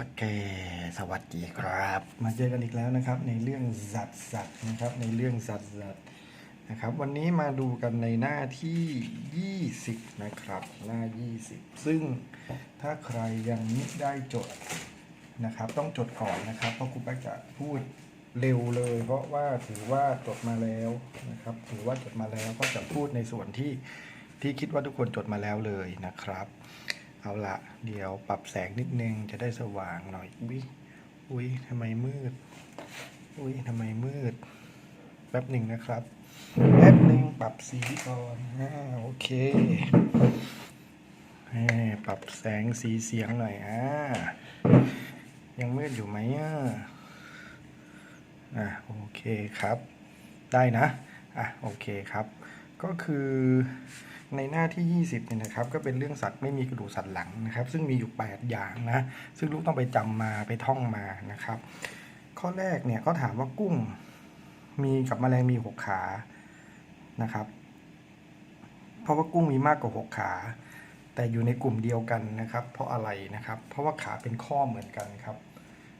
ตะแกสวัสดีครับ มาเจอกันอีกแล้วนะครับ ในเรื่องสัตว์สัตว์นะครับ ในเรื่องสัตว์สัตว์นะครับ วันนี้มาดูกันในหน้าที่ 20 นะครับ หน้า 20 ซึ่งถ้าใครยังไม่ได้จดนะครับ ต้องจดก่อนนะครับ เพราะครูแป๊กจะพูดเร็วเลย เพราะว่าถือว่าจดมาแล้วนะครับ ถือว่าจดมาแล้วก็จะพูดในส่วนที่ที่คิดว่าทุกคนจดมาแล้วเลยนะครับ เอาละเดี๋ยวปรับแสงนิดนึงจะได้สว่างหน่อยอุ้ยอุ้ยทำไมมืด อุ้ยทำไมมืด แป๊บหนึ่งนะครับแป๊บหนึ่งปรับสีก่อนอ่าโอเคเอ้ปรับแสงสีเสียงหน่อยอ่ายังมืดอยู่ไหมอะอะโอเคครับ ได้นะ อะโอเคครับ ก็คือในหน้าที่ 20เนี่ยนะครับก็เป็นเรื่องสัตว์ไม่มีกระดูกสันหลังนะครับ ซึ่งมีอยู่ 8 อย่างนะซึ่งลูกต้องไปจำมาไปท่องมานะครับ ข้อแรกเนี่ยเขาถามว่ากุ้งมีกับแมลงมี 6 ขานะครับ เพราะว่ากุ้งมีมากกว่า 6 ขา แต่อยู่ในกลุ่มเดียวกันนะครับ เพราะอะไรนะครับ เพราะว่าขาเป็นข้อเหมือนกันครับ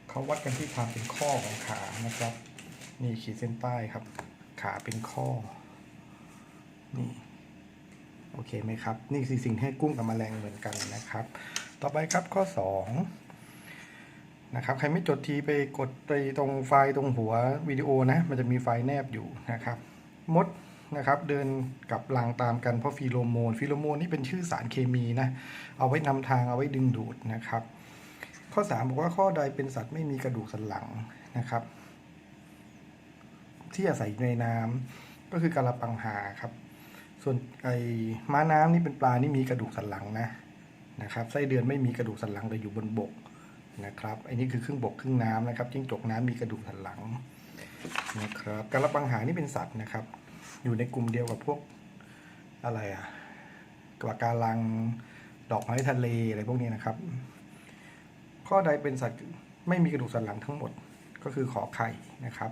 เขาวัดกันที่ความเป็นข้อของขานะครับ นี่ขีดเส้นใต้ครับ ขาเป็นข้อ นี่โอเคไหมครับ นี่คือสิ่งที่ให้กุ้งกับแมลงเหมือนกันนะครับ ต่อไปครับข้อ 2 นะครับ ใครไม่จดทีไปกดไปตรงไฟล์ตรงหัววิดีโอนะ มันจะมีไฟล์แนบอยู่นะครับ มดนะครับเดินกับรังตามกันเพราะฟีโรโมนฟีโรโมนนี่เป็นชื่อสารเคมีนะ เอาไว้นำทางเอาไว้ดึงดูดนะครับ ข้อ 3 บอกว่าข้อใดเป็นสัตว์ไม่มีกระดูกสันหลังนะครับ ที่อาศัยในน้ำก็คือกาลปังหาครับ ส่วนไอ้ม้าน้ำนี่เป็นปลานี่มีกระดูกสันหลังนะนะครับไส้เดือนไม่มีกระดูกสันหลังแต่อยู่บนบกนะครับไอ้นี่คือครึ่งบกครึ่งน้ำนะครับจิ้งจกน้ำมีกระดูกสันหลังนะครับกาลปังหานี่เป็นสัตว์นะครับ อยู่ในกลุ่มเดียวกับพวกอะไรอะกวาการังดอกไม้ทะเลอะไรพวกนี้นะครับ ข้อใดเป็นสัตว์ไม่มีกระดูกสันหลังทั้งหมดก็คือขอไข่นะครับ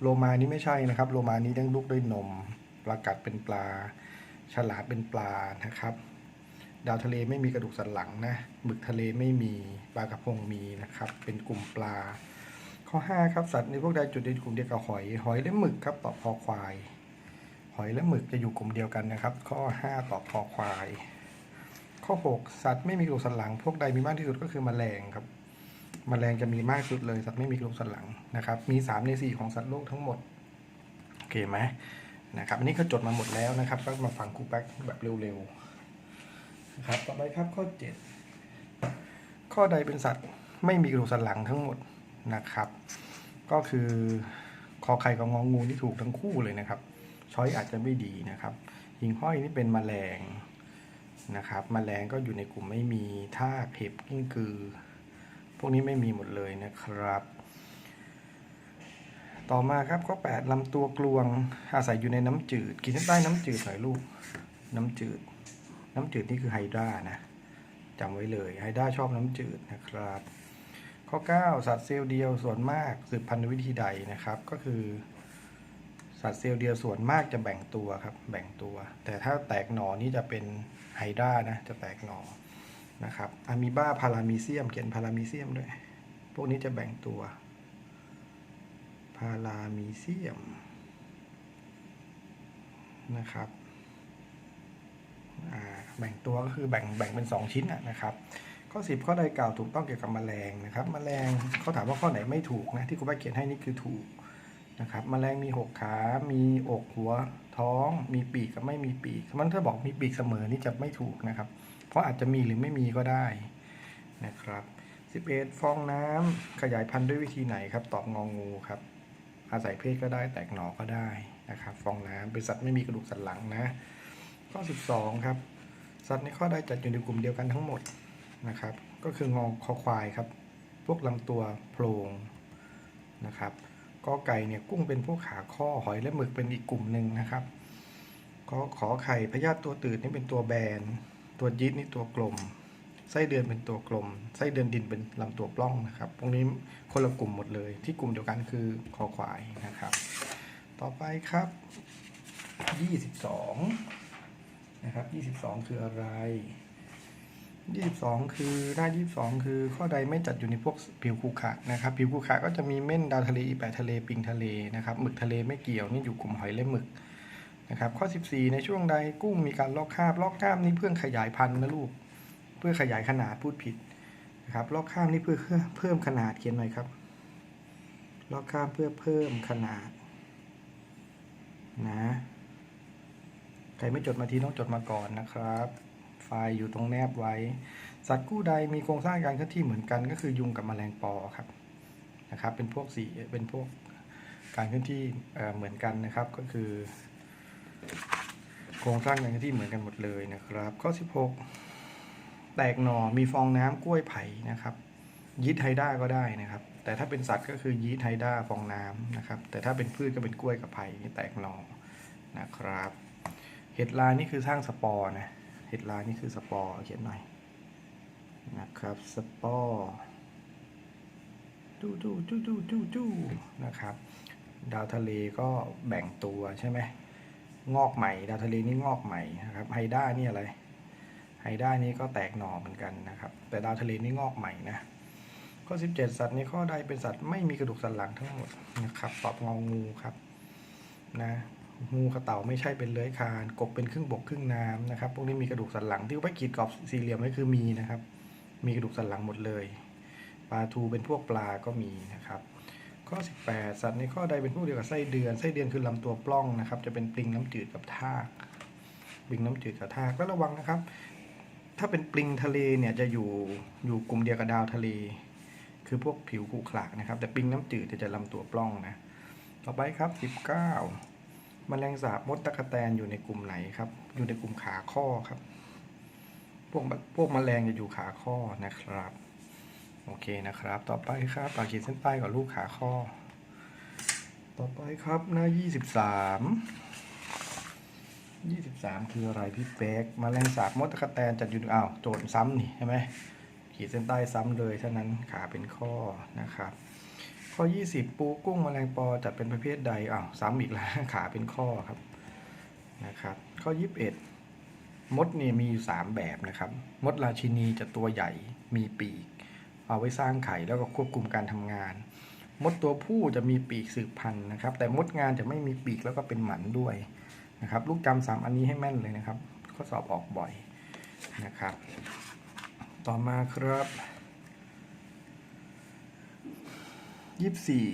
โลมานี่ไม่ใช่นะครับ โลมานี้เลี้ยงลูกด้วยนมปลากัดเป็นปลา ฉลาดเป็นปลานะครับ ดาวทะเลไม่มีกระดูกสันหลังนะหมึกทะเลไม่มีปลากระพงมีนะครับ เป็นกลุ่มปลา ข้อ5ครับสัตว์ในพวกใดจุดในกลุ่มเดียวกับหอย หอยและหมึกครับตอบคอควาย หอยและหมึกจะอยู่กลุ่มเดียวกันนะครับ ข้อ 5 ตอบคอควาย ข้อ 6 สัตว์ไม่มีกระดูกสันหลัง พวกใดมีมากที่สุดก็คือแมลงครับแมลงจะมีมากสุดเลย สัตว์ไม่มีกระดูกสันหลังนะครับ มี 3 ใน 4 ของสัตว์โลกทั้งหมด โอเคไหม นะครับอันนี้ก็จดมาหมดแล้วนะครับ ก็มาฟังครูแป๊กแบบเร็วๆนะครับต่อไปครับข้อ 7 ข้อใดเป็นสัตว์ไม่มีกระดูกสันหลังทั้งหมดนะครับ ก็คือคอไข่กับงองูที่ถูกทั้งคู่เลยนะครับ ช้อยอาจจะไม่ดีนะครับ หิ่งห้อยนี่เป็นแมลงนะครับแมลงก็อยู่ในกลุ่มไม่มีท่าเห็บกิ้งกือ พวกนี้ไม่มีหมดเลยนะครับ ต่อมาครับข้อ8ลำตัวกลวงอาศัยอยู่ในน้ำจืดกินเส้นใต้น้ำจืดหน่อยลูกน้ำจืด น้ำจืดนี่คือไฮดรานะจำไว้เลยไฮดราชอบน้ำจืดนะครับ ข้อ 9 สัตว์เซลล์เดียวส่วนมากสืบพันธุ์วยวิธีใดนะครับ ก็คือ สัตว์เซลล์เดียวส่วนมากจะแบ่งตัวครับ แบ่งตัว แต่ถ้าแตกหนอนี่จะเป็นไฮดรานะจะแตกหนอนะครับอะมีบ้าพารามีเซียมเขียนพารามีเซียมด้วย พวกนี้จะแบ่งตัว พารามีเซียม นะครับอ่าแบ่งตัวก็คือแบ่งแบ่งเป็น 2 ชิ้นนะนะครับ ข้อ 10 ข้อใดกล่าวถูกต้องเกี่ยวกับแมลงนะครับแมลงเขาถามว่าข้อไหนไม่ถูกนะที่ครูป้าเขียนให้นี่คือถูกนะครับแมลงมี 6 ขา มีอกหัวท้อง มีปีกกับไม่มีปีกมันถ้าบอกมีปีกเสมอนี่จะไม่ถูกนะครับ เพราะอาจจะมีหรือไม่มีก็ได้นะครับ 11 ฟองน้ำขยายพันธุ์ด้วยวิธีไหนครับ ตอบงองงูครับ อาศัยเพศก็ได้แตกหนอก็ได้นะครับ ฟองน้ำเป็นสัตว์ไม่มีกระดูกสันหลังนะ ข้อ 12 ครับ สัตว์ในข้อใดจัดอยู่ในกลุ่มเดียวกันทั้งหมดนะครับ ก็คืองอคอควายครับ พวกลำตัวโพรงนะครับกอไก่เนี่ยกุ้งเป็นพวกขาข้อหอยและหมึกเป็นอีกกลุ่มหนึ่งนะครับก็ขอไข่พยาธิตัวตืดนี่เป็นตัวแบน ตัวยีดนี่ตัวกลม ไส้เดือนเป็นตัวกลม ไส้เดือนดินเป็นลำตัวปล้องนะครับ พวกนี้คนละกลุ่มหมดเลย ที่กลุ่มเดียวกันคือคอควายนะครับ ต่อไปครับ 22 นะครับ 22 คืออะไรยี่สิบสองคือหน้ายี่สิบสองคือข้อใดไม่จัดอยู่ในพวกผิวขรุขะนะครับ ผิวขรุขะก็จะมีเม่นดาวทะเลอีแปะทะเลปิงทะเลนะครับ หมึกทะเลไม่เกี่ยว นี่อยู่กลุ่มหอยและหมึกนะครับ ข้อ 14 ในช่วงใดกุ้งมีการลอกคราบ ลอกคราบนี่เพื่อขยายพันธุ์นะลูก เพื่อขยายขนาดพูดผิดนะครับลอกคราบนี่เพื่อเพิ่มขนาดเขียนหน่อยครับลอกคราบเพื่อเพิ่มขนาดนะใครไม่จดมาทีต้องจดมาก่อนนะครับ ไฟล์อยู่ตรงแนบไว้ สัตว์กู้ใดมีโครงสร้างการเคลื่อนที่เหมือนกันก็คือยุงกับแมลงปอครับนะครับเป็นพวกสีเป็นพวกการเคลื่อนที่เอ่อเหมือนกันนะครับก็คือ โครงสร้างการเคลื่อนที่เหมือนกันหมดเลยนะครับ ข้อ 16 แตกหน่อมีฟองน้ำกล้วยไผ่นะครับ ยีสต์ไฮด้าก็ได้นะครับ แต่ถ้าเป็นสัตว์ก็คือยีสต์ไฮด้าฟองน้ำนะครับ แต่ถ้าเป็นพืชก็เป็นกล้วยกับไผ่นี่แตกหน่อนะครับ เห็ดลายนี่คือสร้างสปอร์นะเห็ดลายนี่คือสปอร์เขียนหน่อยนะครับสปอร์จู้จู้จู้จู้จู้จู้นะครับ ดาวทะเลก็แบ่งตัวใช่ไหมงอกใหม่ ดาวทะเลนี่งอกใหม่นะครับไฮด้านี่อะไร ไฮด้านี่ก็แตกหน่อเหมือนกันนะครับ แต่ดาวทะเลนี่งอกใหม่นะ ข้อ 17 สัตว์ในข้อใดเป็นสัตว์ไม่มีกระดูกสันหลังทั้งหมดนะครับตอบงองูครับนะงูกระเต่าไม่ใช่เป็นเลื้อยคาน กบเป็นครึ่งบกครึ่งน้ำนะครับ พวกนี้มีกระดูกสันหลังที่ไว้ขีดกรอบสี่เหลี่ยมนี่คือมีนะครับ มีกระดูกสันหลังหมดเลยปลาทูเป็นพวกปลาก็มีนะครับข้อ 18 สัตว์ในข้อใดเป็นพวกเดียวกับไส้เดือนไส้เดือนคือลำตัวปล้องนะครับ จะเป็นปลิงน้ำจืดกับทากปลิงน้ำจืดกับทากแล้วระวังนะครับ ถ้าเป็นปลิงทะเลเนี่ยจะอยู่อยู่กลุ่มเดียวกับดาวทะเล คือพวกผิวขรุขระนะครับ แต่ปลิงน้ำจืดจะลำตัวปล้องนะ ต่อไปครับ 19แมลงสาบมดตะกะแตนอยู่ในกลุ่มไหนครับ อยู่ในกลุ่มขาข้อครับ พวกพวกแมลงจะอยู่ขาข้อนะครับ โอเคนะครับ ต่อไปครับปากขีดเส้นใต้กับลูกขาข้อ ต่อไปครับหน้า 23 23คืออะไรพี่เป๊กแมลงสาบมดตะกแตนจัดอยู่อ้าวโจทย์ซ้ำนี่ใช่ไหมขีดเส้นใต้ซ้ำเลยเท่านั้นขาเป็นข้อนะครับข้อ 20 ปูกุ้งแมลงปอจัดเป็นประเภทใดอ้าวซ้ำอีกแล้วขาเป็นข้อครับนะครับ ข้อ 21 มดเนี่ยมีอยู่3แบบนะครับ มดราชินีจะตัวใหญ่มีปีก เอาไว้สร้างไข่แล้วก็ควบคุมการทำงาน มดตัวผู้จะมีปีกสืบพันธุ์นะครับ แต่มดงานจะไม่มีปีกแล้วก็เป็นหมันด้วย นะครับลูกจำสามอันนี้ให้แม่นเลยนะครับ ข้อสอบออกบ่อยนะครับ ต่อมาครับยี่สี่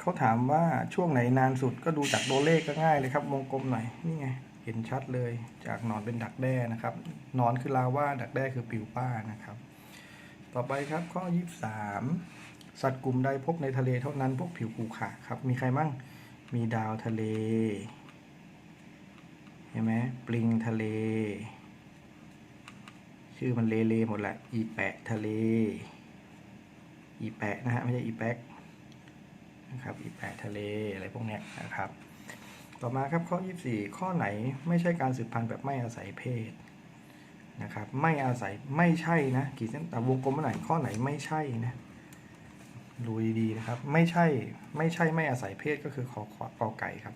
เขาถามว่าช่วงไหนนานสุดก็ดูจากตัวเลขก็ง่ายเลยครับ วงกลมหน่อยนี่ไงเห็นชัดเลยจากนอนเป็นดักแด้นะครับนอนคือลาว่าดักแด้คือปิวป้านะครับ ต่อไปครับข้อ 23 สัตว์กลุ่มใดพบในทะเลเท่านั้นพวกผิวขรุขระครับ มีใครมั่งมีดาวทะเล เห็นไหมปลิงทะเล ชื่อมันเลเลหมดแหละ อีแปะทะเล อีแปะนะฮะไม่ใช่อีแป๊กนะครับ อีแปะทะเลอะไรพวกเนี้ยนะครับ ต่อมาครับข้อ 24 ข้อไหนไม่ใช่การสืบพันธุ์แบบไม่อาศัยเพศนะครับ ไม่อาศัยไม่ใช่นะขีดเส้นแต่วงกลมมาหน่อยข้อไหนไม่ใช่นะดูดีๆนะครับ ไม่ใช่ไม่ใช่ไม่อาศัยเพศก็คือขอขอกอไก่ครับ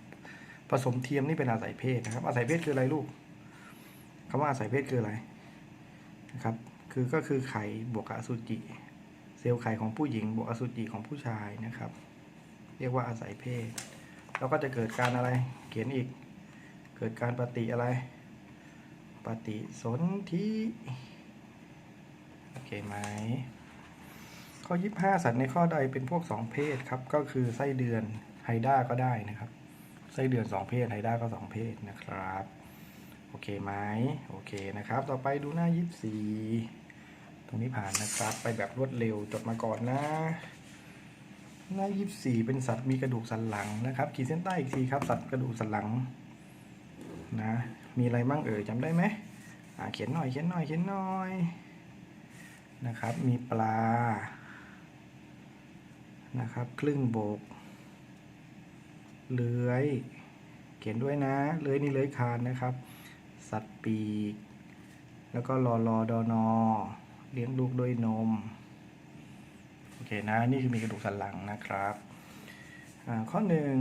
สมเทียมนี่เป็นอาศัยเพศนะครับ อาศัยเพศคืออะไรลูกคำว่าอาศัยเพศคืออะไรนะครับ คือก็คือไข่บวกอสุจิ เซลล์ไข่ของผู้หญิง บวกอสุจิของผู้ชายนะครับ เรียกว่าอาศัยเพศ แล้วก็จะเกิดการอะไร เขียนอีก เกิดการปฏิอะไร ปฏิสนธิโอเคไหมข้อ 25 สัตว์ในข้อใดเป็นพวก 2 เพศครับ ก็คือไส้เดือนไฮด้าก็ได้นะครับ ไส้เดือน2เพศไฮด้าก็2เพศนะครับ โอเคไหมโอเคนะครับ ต่อไปดูหน้า 24 ตรงนี้ผ่านนะครับ ไปแบบรวดเร็วจดมาก่อนนะหน้า 24 เป็นสัตว์มีกระดูกสันหลังนะครับ ขีดเส้นใต้อีกทีครับ สัตว์กระดูกสันหลังนะมีอะไรบ้างเอ่ยจำได้ไหมอ่าเขียนหน่อยเขียนหน่อยเขียนหน่อยนะครับ มีปลานะครับ ครึ่งโบก เลื้อย เขียนด้วยนะ เลื้อยนี่เลื้อยคานนะครับ สัตว์ปีก แล้วก็รอรอดอนอ เลี้ยงลูกด้วยนม โอเคนะ นี่คือมีกระดูกสันหลังนะครับอ่าข้อหนึ่ง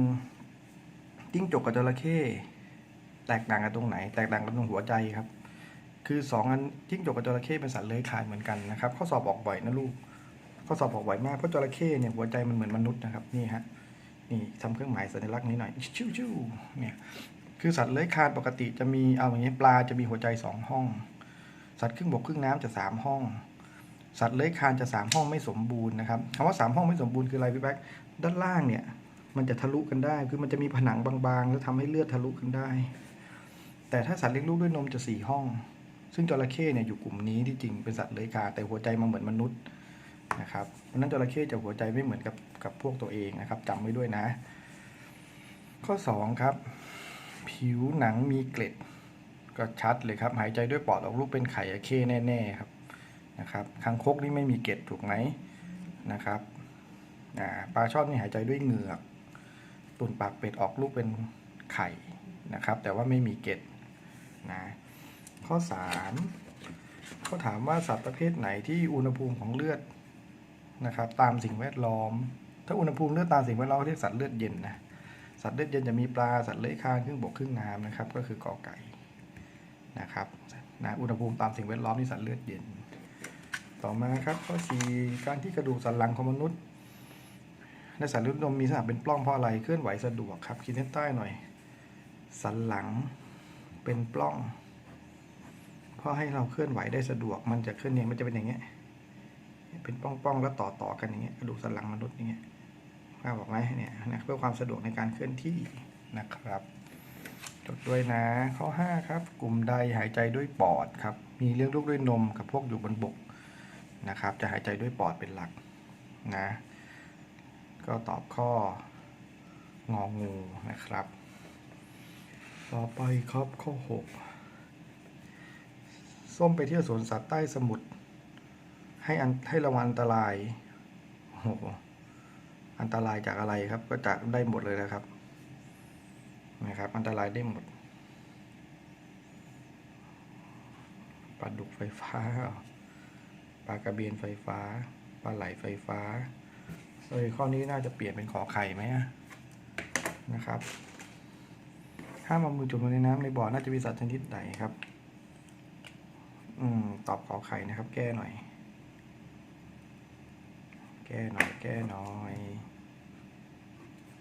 จิ้งจกกับจระเข้แตกต่างกันตรงไหน แตกต่างกันตรงหัวใจครับ คือสองอันจิ้งจกกับจระเข้เป็นสัตว์เลื้อยคลานเหมือนกันนะครับ ข้อสอบออกบ่อยนะลูก ข้อสอบออกบ่อยมากเพราะจระเข้เนี่ยหัวใจมันเหมือนมนุษย์นะครับ นี่ฮะ นี่ทำเครื่องหมายสัญลักษณ์นี้หน่อยชิวชิวเนี่ยคือสัตว์เลื้อยคลานปกติจะมีเอาอย่างนี้ปลาจะมีหัวใจสองห้อง สัตว์ครึ่งบกครึ่งน้ำจะสามห้อง สัตว์เลื้อยคลานจะสามห้องไม่สมบูรณ์นะครับคำว่าสามห้องไม่สมบูรณ์คืออะไรพี่แบ๊กด้านล่างเนี่ยมันจะทะลุกันได้ คือมันจะมีผนังบางๆ แล้วทำให้เลือดทะลุกันได้ แต่ถ้าสัตว์เลี้ยงลูกด้วยนมจะสี่ห้อง ซึ่งจระเข้เนี่ยอยู่กลุ่มนี้ที่จริงเป็นสัตว์เลื้อยคลานแต่หัวใจมันเหมือนมนุษย์นะครับเพราะนั้นจระเข้จะหัวใจไม่เหมือนกับ กับพวกตัวเองนะครับจำไว้ด้วยนะ ข้อสองครับ ผิวหนังมีเกล็ดก็ชัดเลยครับ หายใจด้วยปอดออกลูกเป็นไข่อะเข้แน่ๆครับนะครับคางคกนี่ไม่มีเกล็ดถูกไหมนะครับปลาช่อนนี่หายใจด้วยเหงือก ตุ่นปากเป็ดออกลูกเป็นไข่นะครับ แต่ว่าไม่มีเกล็ดนะข้อ 3 เขาถามว่าสัตว์ประเภทไหนที่อุณหภูมิของเลือดนะครับ ตามสิ่งแวดล้อม ถ้าอุณหภูมิเลือดตามสิ่งแวดล้อมเขาเรียกสัตว์เลือดเย็นนะสัตว์เลือดเย็นจะมีปลาสัตว์เลื้อยคลานครึ่งบกครึ่งน้ำนะครับ ก็คือกอไก่นะครับนะอุณหภูมิตามสิ่งแวดล้อมที่สัตว์เลือดเย็น ต่อมาครับข้อ4การที่กระดูกสันหลังของมนุษย์ในสัตว์เลือดนมมีลักษณะเป็นปล้องเพราะอะไรเคลื่อนไหวสะดวกครับขีดเส้นใต้หน่อย สันหลังเป็นปล้อง เพราะให้เราเคลื่อนไหวได้สะดวกมันจะเคลื่อนเนี่ยมันจะเป็นอย่างเงี้ยเป็นป้องๆแล้วต่อต่อๆกันอย่างเงี้ยกระดูกสันหลังมนุษย์อย่างเงี้ย ภาบอกไหมเนี่ยนะเพื่อความสะดวกในการเคลื่อนที่นะครับจดด้วยนะ ข้อ 5 ครับ กลุ่มใดหายใจด้วยปอดครับ มีเลี้ยงลูกด้วยนมกับพวกอยู่บนบกนะครับ จะหายใจด้วยปอดเป็นหลักนะ ก็ตอบข้ององูนะครับ ต่อไปครับข้อ 6 ส้มไปเที่ยวสวนสัตว์ใต้สมุทรให้อันให้ระวังอันตรายโอ้โห อันตรายจากอะไรครับ ก็จากได้หมดเลยนะครับนะครับ อันตรายได้หมดปลาดุกไฟฟ้าปลากระเบนไฟฟ้าปลาไหลไฟฟ้าเอ้ยข้อนี้น่าจะเปลี่ยนเป็นขอไข่ไหมนะครับห้ามเอามือจุ่มลงในน้ำในบ่อน่าจะมีสัตว์ชนิดไหนครับ อืม ตอบขอไข่นะครับ แก้หน่อย ก้หน่อยแก้หน่อย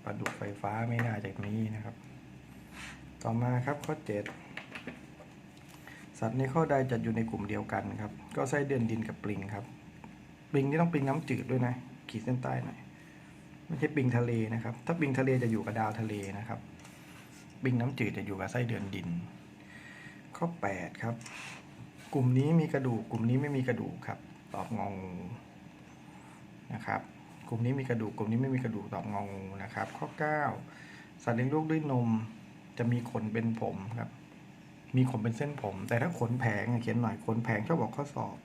ปลาดุกไฟฟ้าไม่น่าจะมีนะครับ ต่อมาครับข้อ 7 สัตว์ในข้อใดจัดอยู่ในกลุ่มเดียวกันครับ ก็ไส้เดือนดินกับปลิงครับปลิงนี่ต้องปลิงน้ำจืดด้วยนะ ขีดเส้นใต้หน่อยไม่ใช่ปลิงทะเลนะครับ ถ้าปลิงทะเลจะอยู่กับดาวทะเลนะครับปลิงน้ำจืดจะอยู่กับไส้เดือนดิน ข้อ 8 ครับ กลุ่มนี้มีกระดูก กลุ่มนี้ไม่มีกระดูกครับ ตอบงองู นะครับ กลุ่มนี้มีกระดูก กลุ่มนี้ไม่มีกระดูกตอบงองูนะครับ ข้อ 9 สัตว์เลี้ยงลูกด้วยนมจะมีขนเป็นผมครับ มีขนเป็นเส้นผม แต่ถ้าขนแผงเขียนหน่อยขนแผงชอบบอกข้อสอบ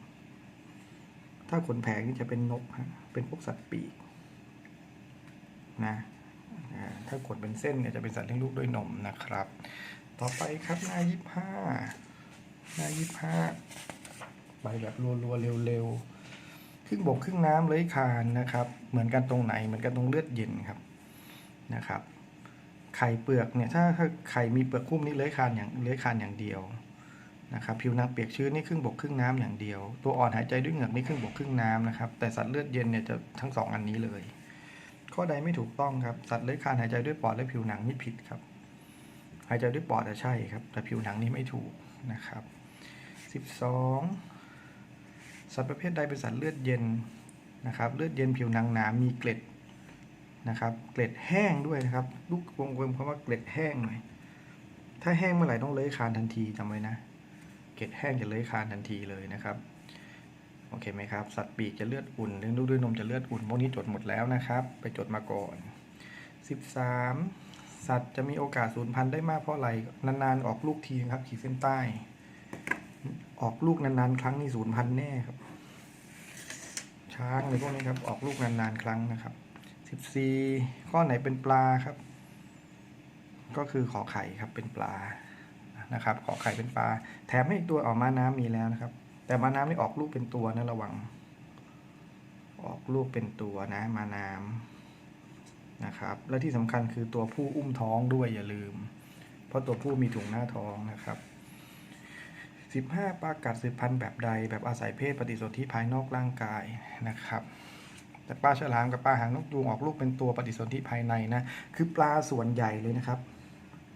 ถ้าขนแผงนี่จะเป็นนกฮะเป็นพวกสัตว์ปีกนะถ้าขนเป็นเส้นเนี่ยจะเป็นสัตว์เลี้ยงลูกด้วยนมนะครับ ต่อไปครับหน้ายี่ห้าหน้ายี่ห้าไปแบบรัวๆเร็วๆ ครึ่งบกครึ่งน้ำเลื้อยคานนะครับ เหมือนกันตรงไหนเหมือนกันตรงเลือดเย็นครับนะครับ ไข่เปลือกเนี่ยถ้าถ้าไข่มีเปลือกคุ้มนี่เลื้อยคานอย่างเลื้อยคานอย่างเดียวนะครับผิวหนังเปียกชื้นนี่ครึ่งบกครึ่งน้ำอย่างเดียว ตัวอ่อนหายใจด้วยเหงือกนี่ครึ่งบกครึ่งน้ำนะครับ แต่สัตว์เลือดเย็นเนี่ยจะทั้งสองอันนี้เลย ข้อใดไม่ถูกต้องครับ สัตว์เลื้อยคานหายใจด้วยปอดและผิวหนังนี่ผิดครับ หายใจด้วยปอดอะใช่ครับ แต่ผิวหนังนี่ไม่ถูกนะครับ 12 สัตว์ประเภทใดเป็นสัตว์เลือดเย็นนะครับเลือดเย็นผิวหนังหนามีเกล็ดนะครับเกล็ดแห้งด้วยนะครับลูกวงกลมคำว่าเกล็ดแห้งหน่อย ถ้าแห้งเมื่อไหร่ต้องเลื้อยคานทันทีจำไว้นะ เกล็ดแห้งจะเลื้อยคานทันทีเลยนะครับโอเคไหมครับ สัตว์ปีกจะเลือดอุ่นเลี้ยงลูกด้วยนมจะเลือดอุ่นพวกนี้จดหมดแล้วนะครับ ไปจดมาก่อน 13 สัตว์จะมีโอกาสสูญพันธุ์ได้มากเพราะอะไรนานๆออกลูกทีนะครับขีดเส้นใต้ ออกลูกนานๆ ครั้งนี่สูญพันแน่ครับ ช้างในพวกนี้ครับ ออกลูกนานๆ ครั้งนะครับ14ข้อไหนเป็นปลาครับ ก็คือขอไข่ครับเป็นปลานะครับ ขอไข่เป็นปลา แถมให้อีกตัวออกมาน้ำมีแล้วนะครับ แต่มาน้ำนี่ออกลูกเป็นตัวนะระวัง ออกลูกเป็นตัวนะมาน้ำนะครับ และที่สำคัญคือตัวผู้อุ้มท้องด้วยอย่าลืม เพราะตัวผู้มีถุงหน้าท้องนะครับ 15 ปลากัดสืบพันธุ์แบบใด แบบอาศัยเพศปฏิสนธิภายนอกร่างกายนะครับ แต่ปลาฉลามกับปลาหางนกยูงออกลูกเป็นตัวปฏิสนธิภายในนะ คือปลาส่วนใหญ่เลยนะครับ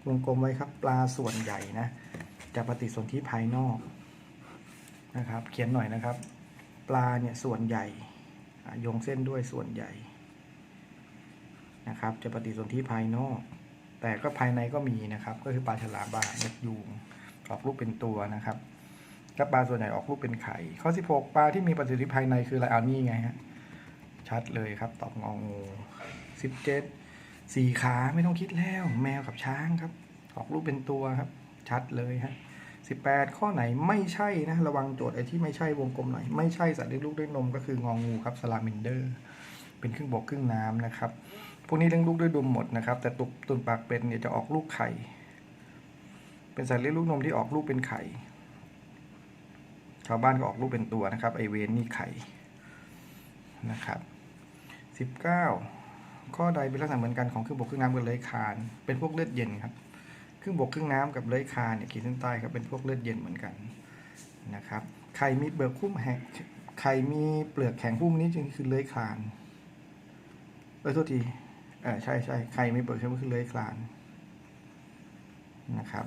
วงกลมไว้ครับ ปลาส่วนใหญ่นะ จะปฏิสนธิภายนอกนะครับ เขียนหน่อยนะครับ ปลาเนี่ยส่วนใหญ่โยงเส้นด้วยส่วนใหญ่นะครับ จะปฏิสนธิภายนอก แต่ก็ภายในก็มีนะครับ ก็คือปลาฉลามปลาหางนกยูง ออกลูกเป็นตัวนะครับก็ปลาส่วนใหญ่ออกลูกเป็นไข่ ข้อ 16 ปลาที่มีปฏิสนธิภายในคืออะไรเอานี่ไงฮะ ชัดเลยครับ ตอบงองูสิบเจ็ดสี่ขาไม่ต้องคิดแล้ว แมวกับช้างครับ ออกรูปเป็นตัวครับ ชัดเลยฮะสิบแปดข้อไหนไม่ใช่นะ ระวังโจทย์ไอ้ที่ไม่ใช่วงกลมหน่อย ไม่ใช่สัตว์เลี้ยงลูกด้วยนมก็คืององูครับสลามินเดอร์ เป็นครึ่งบกครึ่งน้ำนะครับ พวกนี้เลี้ยงลูกด้วยนมหมดนะครับ แต่ตุกตุนปากเป็ดเนี่ยจะออกลูกไข่ เป็นสัตว์เลี้ยงลูกนมที่ออกลูกเป็นไข่ ชาวบ้านก็ออกลูกเป็นตัวนะครับไอเวนนี่ไข่นะครับสิบเก้าข้อใดเป็นลักษณะเหมือนกันของเครึ่องบกเครึ่องน้ำกับเลื้อยคาน เป็นพวกเลือดเย็นครับ เครึ่องบกเครึ่องน้ำกับเลื้อยคานเนี่ยขีดเส้นใต้ครับเป็นพวกเลือดเย็นเหมือนกันนะครับไข่มีเปลือกหุ้มแหกไข่มีเปลือกแข็งหุ้มนี้จึงคือเลื้อยคานเออโทษทีเออใช่ใช่ไข่มีเปลือกแข็งก็คือเลื้อยคานนะครับ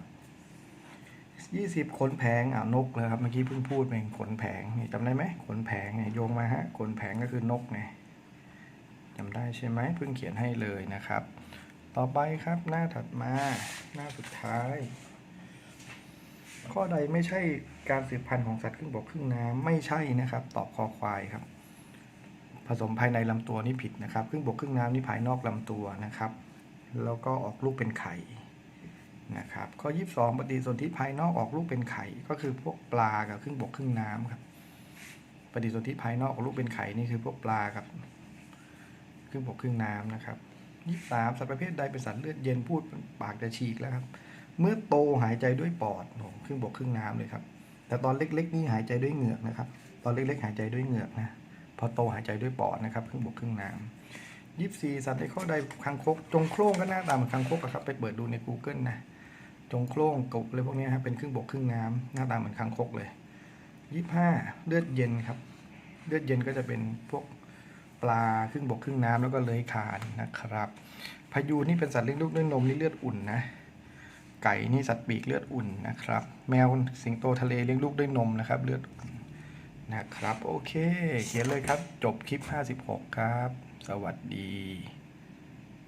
ยี่สิบขนแผงอ่านกนะครับเมื่อกี้เพิ่งพูดไปขนแผงนี่จำได้ไหมขนแผงเนี่ยโยงมาฮะขนแผงก็คือนกไงจำได้ใช่ไหมเพิ่งเขียนให้เลยนะครับ ต่อไปครับหน้าถัดมาหน้าสุดท้าย ข้อใดไม่ใช่การสืบพันธุ์ของสัตว์ครึ่งบกครึ่งน้ำไม่ใช่นะครับ ตอบคอควายครับ ผสมภายในลำตัวนี่ผิดนะครับ ครึ่งบกครึ่งน้ำนี่ภายนอกลำตัวนะครับ แล้วก็ออกลูกเป็นไข่ นะครับข้อ 22 ปฏิสนธิภายนอกออกลูกเป็นไข่ก็คือพวกปลากับครึ่งบกครึ่งน้ำครับ ปฏิสนธิภายนอกออกลูกเป็นไข่นี่คือพวกปลากับครึ่งบกครึ่งน้ำนะครับยี่สามสัตว์ประเภทใดเป็นสัตว์เลือดเย็นพูดปากจะฉีกแล้วครับ เมื่อโตหายใจด้วยปอดโอ้ครึ่งบกครึ่งน้ำเลยครับ แต่ตอนเล็ก ๆ นี่หายใจด้วยเหงือกนะครับ ตอนเล็ก ๆ หายใจด้วยเหงือกนะพอโตหายใจด้วยปอดนะครับครึ่งบกครึ่งน้ำยี่สี่สัตว์ในข้อใดคางคกจงโคร่งก็หน้าตาเหมือนคางคกครับไปเปิดดูใน Google นะ งโคร่งกบเลยพวกนี้ครับเป็นครึ่งบกครึ่งน้ำหน้าตาเหมือนคางคกเลยยี่ห้าเลือดเย็นครับ เลือดเย็นก็จะเป็นพวกปลาครึ่งบกครึ่งน้ำแล้วก็เลื้อยคานนะครับพายูนี่เป็นสัตว์เลี้ยงลูกด้วยนมนี่เลือดอุ่นนะไก่นี่สัตว์ปีกเลือดอุ่นนะครับ แมวสิงโตทะเลเลี้ยงลูกด้วยนมนะครับ เลือดอุ่นนะครับ โอเค เขียนเลยครับ จบคลิป 56 ครับ สวัสดี